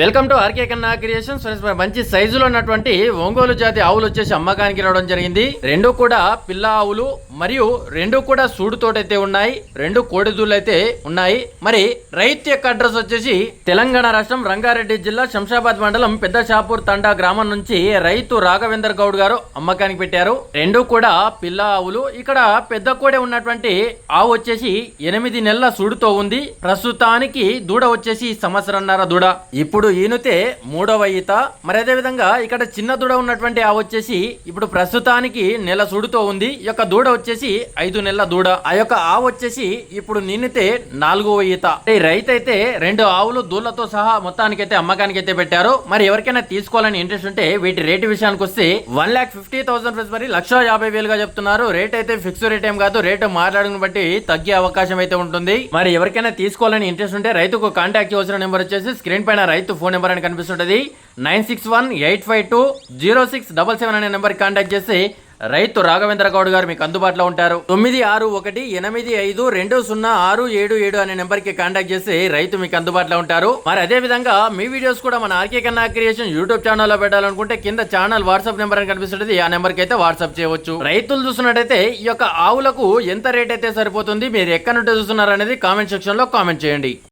Welcome to RK Kanna creations. Friends మంచి సైజులో ఉన్నటువంటి ఒంగోలు జాతి ఆవులు వచ్చేసి అమ్మకానికి రావడం జరిగింది. రెండు కూడా పిల్ల ఆవులు మరియు రెండు కూడా సూడుతోటైతే ఉన్నాయి రెండు కోడిదూళ్ళు అయితే ఉన్నాయి. మరి రైతు యొక్క అడ్రస్ వచ్చేసి తెలంగాణ రాష్ట్రం రంగారెడ్డి జిల్లా శంషాబాద్ మండలం పెద్ద షాపూర్ తండా గ్రామం నుంచి రైతు రాఘవేందర్ గౌడ్ గారు అమ్మకానికి పెట్టారు. రెండు కూడా పిల్ల ఆవులు. ఇక్కడ పెద్ద కోడే ఉన్నటువంటి ఆవు వచ్చేసి ఎనిమిది నెలల సూడుతో ఉంది. ప్రస్తుతానికి దూడ వచ్చేసి సంవత్సరంన్నర దూడ. ఇప్పుడు ఈనుతే మూడవ ఈత. మరి అదే విధంగా ఇక్కడ చిన్న దూడ ఉన్నటువంటి ఆ వచ్చేసి ఇప్పుడు ప్రస్తుతానికి నెల సుడుతో ఉంది. ఈ యొక్క దూడ వచ్చేసి ఐదు నెలల దూడ. ఆ యొక్క ఆవు వచ్చేసి ఇప్పుడు నిన్నితే నాలుగవ ఈత. ఈ రైతు అయితే రెండు ఆవులు దూళ్ళతో సహా మొత్తానికి అయితే అమ్మకానికి అయితే పెట్టారు. మరి ఎవరికైనా తీసుకోవాలని ఇంట్రెస్ట్ ఉంటే వీటి రేటు విషయానికి వస్తే one lakh fifty thousand rupees మరి లక్ష యాభై వేలుగా చెప్తున్నారు. రేట్ అయితే ఫిక్స్ రేట్ ఏం కాదు. రేటు మాట్లాడడం బట్టి తగ్గే అవకాశం అయితే ఉంటుంది. మరి ఎవరికైనా తీసుకోవాలని ఇంట్రెస్ట్ ఉంటే రైతుకు కాంటాక్ట్ చేసిన నెంబర్ వచ్చేసి స్క్రీన్ పైన రైతు ఫోన్ నెంబర్ అని కనిపిస్తుంటది. Nine six one eight five two zero six double seven అనే నెంబర్కి కాంటాక్ట్ చేసి రైతు రాఘవేంద్ర గౌడ్ గారు మీకు అందుబాటులో ఉంటారు. తొమ్మిది ఆరు ఒకటి ఎనిమిది ఐదు రెండు సున్నా ఆరు ఏడు ఏడు అనే నెంబర్కి కాంటాక్ట్ చేసి రైతు మీకు అందుబాటులో ఉంటారు. మరి అదే విధంగా మీ వీడియోస్ కూడా మన ఆర్కే కన్నా క్రియేషన్ యూట్యూబ్ ఛానల్లో పెట్టాలనుకుంటే కింద ఛానల్ వాట్సాప్ నెంబర్ అని కనిపిస్తుంది ఆ నెంబర్కి అయితే వాట్సాప్ చేయవచ్చు. రైతులు చూసినట్టయితే ఈ యొక్క ఆవులకు ఎంత రేట్ అయితే సరిపోతుంది? మీరు ఎక్కడ నుండి చూస్తున్నారు అనేది కామెంట్ సెక్షన్లో కామెంట్ చేయండి.